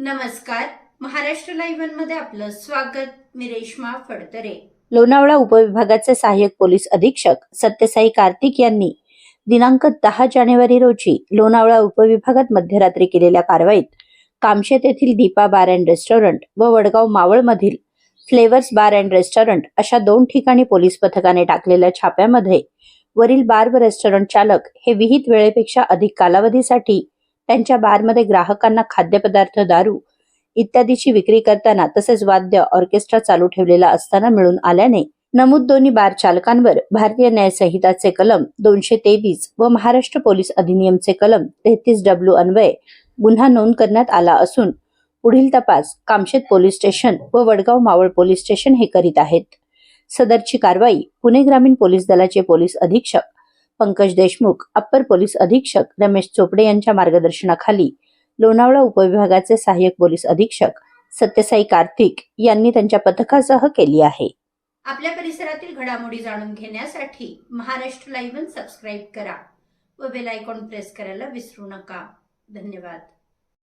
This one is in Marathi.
नमस्कार. महाराष्ट्र लाईव्हमध्ये आपलं स्वागत. मी रेश्मा फडतरे. लोणावळा उपविभागाचे सहाय्यक पोलीस अधीक्षक सत्यसाई कार्तिक यांनी दिनांक दहा जानेवारी रोजी लोणावळा उपविभागात मध्यरात्री केलेल्या कारवाईत कामशेत येथील दीपा बार अँड रेस्टॉरंट व वडगाव मावळमधील फ्लेवर्स बार अँड रेस्टॉरंट अशा दोन ठिकाणी पोलीस पथकाने टाकलेल्या छाप्यामध्ये वरील बार व रेस्टॉरंट चालक हे विहित वेळेपेक्षा अधिक कालावधीसाठी त्यांच्या बारमध्ये ग्राहकांना खाद्यपदार्थ दारू इत्यादीची विक्री करताना तसेच वाद्य ऑर्केस्ट्रा चालू ठेवलेला असताना मिळून आल्याने नमूद दोन्ही बार चालकांवर भारतीय न्यायसंहिताचे कलम दोनशे तेवीस व महाराष्ट्र पोलीस अधिनियमचे कलम तेहतीस डब्ल्यू अन्वये गुन्हा नोंद करण्यात आला असून पुढील तपास कामशेत पोलीस स्टेशन व वडगाव मावळ पोलीस स्टेशन हे करीत आहेत. सदरची कारवाई पुणे ग्रामीण पोलीस दलाचे पोलीस अधीक्षक पंकज देशमुख अप्पर पोलीस अधीक्षक रमेश चोपडे यांच्या मार्गदर्शनाखाली लोणावळा उपविभागाचे सहाय्यक पोलीस अधीक्षक सत्यसाई कार्तिक यांनी त्यांच्या पथकासह केली आहे. आपल्या परिसरातील घडामोडी जाणून घेण्यासाठी महाराष्ट्र लाईव्ह सबस्क्राईब करा व बेल आयकॉन प्रेस करायला विसरू नका. धन्यवाद.